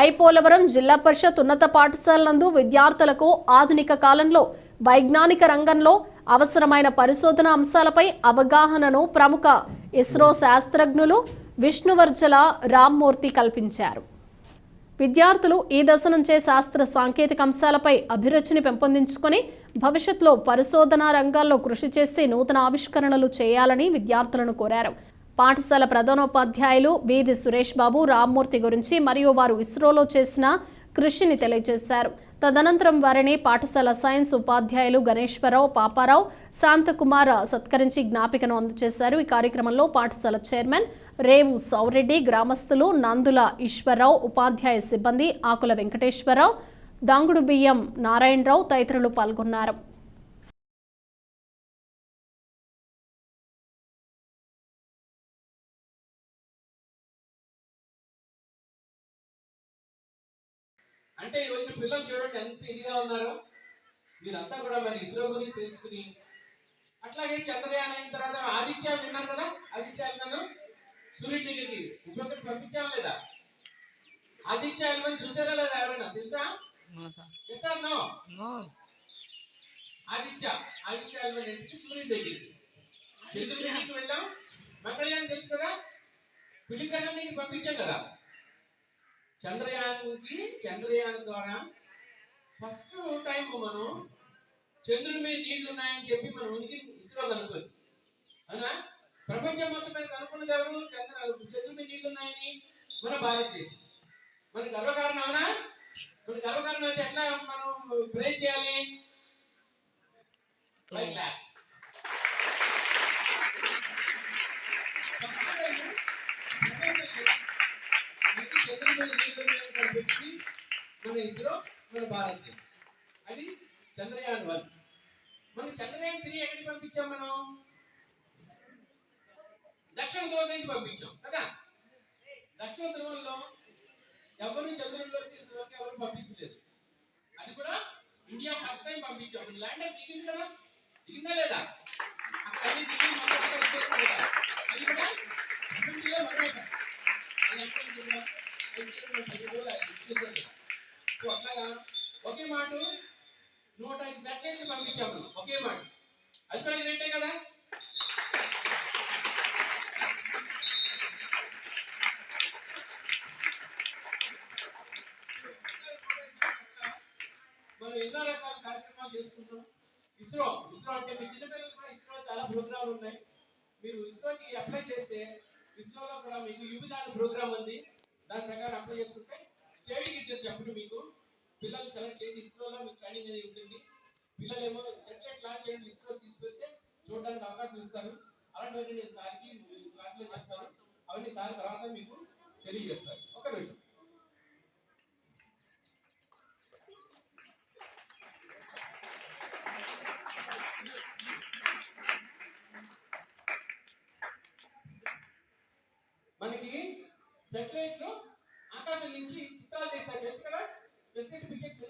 ఐపోలవరం జిల్లా పరిషత్ ఉన్నత పాఠశాల నందు విద్యార్థులకు ఆధునిక కాలంలో వైజ్ఞానిక రంగంలో అవసరమైన పరిశోధన అంశాలపై అవగాహనను ప్రముఖ ఇస్రో శాస్త్రజ్ఞులు విష్ణువర్జల రామ్మూర్తి కల్పించారు. విద్యార్థులు ఈ దశ నుంచే శాస్త్ర సాంకేతిక అంశాలపై అభిరుచిని పెంపొందించుకొని భవిష్యత్తులో పరిశోధనా రంగాల్లో కృషి చేసి నూతన ఆవిష్కరణలు చేయాలని విద్యార్థులను కోరారు. పాఠశాల ప్రధానోపాధ్యాయులు వీధి సురేష్ బాబు రామ్మూర్తి గురించి మరియు వారు ఇస్రోలో చేసిన కృషిని తెలియజేశారు. తదనంతరం వారిని పాఠశాల సైన్స్ ఉపాధ్యాయులు గణేశ్వరరావు పాపారావు శాంతకుమార్ సత్కరించి జ్ఞాపికను అందజేశారు. ఈ కార్యక్రమంలో పాఠశాల చైర్మన్ రేవు సౌరెడ్డి గ్రామస్తులు నందుల ఈశ్వరరావు ఉపాధ్యాయ సిబ్బంది ఆకుల వెంకటేశ్వరరావు దాంగుడు బియ్యం నారాయణరావు తదితరులు పాల్గొన్నారు. అంటే ఈ రోజు పిల్లలు చూడండి ఎంత ఇదిగా ఉన్నారో. మీరంతా కూడా మరి ఇస్రో గురించి తెలుసుకుని అట్లాగే చంద్రయాన్ అయిన తర్వాత ఆదిత్య విన్నారు కదా ఆదిత్య ఎల్మన్ సూర్యుడి దగ్గరికి ఇంకొకటి పంపించాం లేదా? ఆదిత్య ఎల్మన్ చూసారా లేదా ఎవరైనా తెలుసా. S R no. Aditya Aditya L one ఇంటికి సూర్యుడి దగ్గరికి? చంద్రుడి దగ్గరికి వెళ్ళాం. మంగళయాన్ తెలుసు కదా? పిలికరణకి పంపించాం కదా. చంద్రయాన్కి చంద్రయాన్ ద్వారా ఫస్ట్ టైం మనం చంద్రుడి మీద నీళ్ళు ఉన్నాయని చెప్పి మనం ఉనికి ఇస్రో కనుక్కుంది అవునా? ప్రపంచం మొత్తం మీద కనుక్కున్నది ఎవరు? చంద్ర చంద్రుడి మీద నీళ్ళు ఉన్నాయని మన భారతదేశం. మన గర్వకారణం అవునా? మన గర్వకారణం అయితే ఎట్లా మనం ప్రేజ్ చేయాలి? క్లాస్ క్లాస్ మన ఇస్రో మన భారతదేశం అది చంద్రయాన్ వన్. మన చంద్రయాన్ త్రీ ఎక్కడికి పంపించాం మనం? దక్షిణ ధ్రువం నుంచి పంపించాం కదా? దక్షిణ ధ్రువంలో ఎవరు చంద్రుడిలోకి ఇంతవరకు ఎవరు పంపించలేదు. అది కూడా ఇండియా ఫస్ట్ టైం పంపించాం. ల్యాండర్ దిగింది కదా? దిగిందా లేదా అక్కడ అన్ని దిగి మొత్తం అంతా వచ్చేసింది కదా. అది కూడా ప్రపంచంలో మొదలైంది. అది ఎక్కడ ఉంటుందో, అది ఇక్కడ ఉన్న పది రోజులు అది ఇచ్చేసారు కదా. సో అట్లాగా మాట నూట ఐదు సెటిలైట్లు పంపించాము. ఒకే మాట. అది కూడా కదా? మనం ఎన్నో రకాల కార్యక్రమాలు చేసుకుంటాం ఇస్రో ఇస్రో అంటే మీ చిన్నపిల్లలు కూడా ఇస్రో చాలా ప్రోగ్రాంలు ఉన్నాయి. మీరు ఇస్రోకి అప్లై చేస్తే ఇస్రోలో కూడా మీకు యువిధాన ప్రోగ్రామ్ ఉంది. దాని ప్రకారం అప్లై చేసుకుంటే స్టేట్ ఇద్దరు చెప్పండి మీకు. పిల్లలు సెలెక్ట్ చేసి ఇస్రోలో మీకు ట్రైనింగ్ అనేది ఉంటుంది. పిల్లలు ఏమో సెటిలైట్ లాంచ్ చేయండి ఇస్రో తీసుకెళ్తే చూడడానికి అవకాశం ఇస్తారు. అలాంటివన్నీ నేను సార్కి క్లాస్లో చెప్తాను. అవన్నీ సార్ తర్వాత మీకు తెలియజేస్తారు. ఒక నిమిషం. మనకి సెటిలైట్లో ఆకాశం నుంచి చిత్రాలు తీస్తారు. తెలుసు కదా? Satellite pictures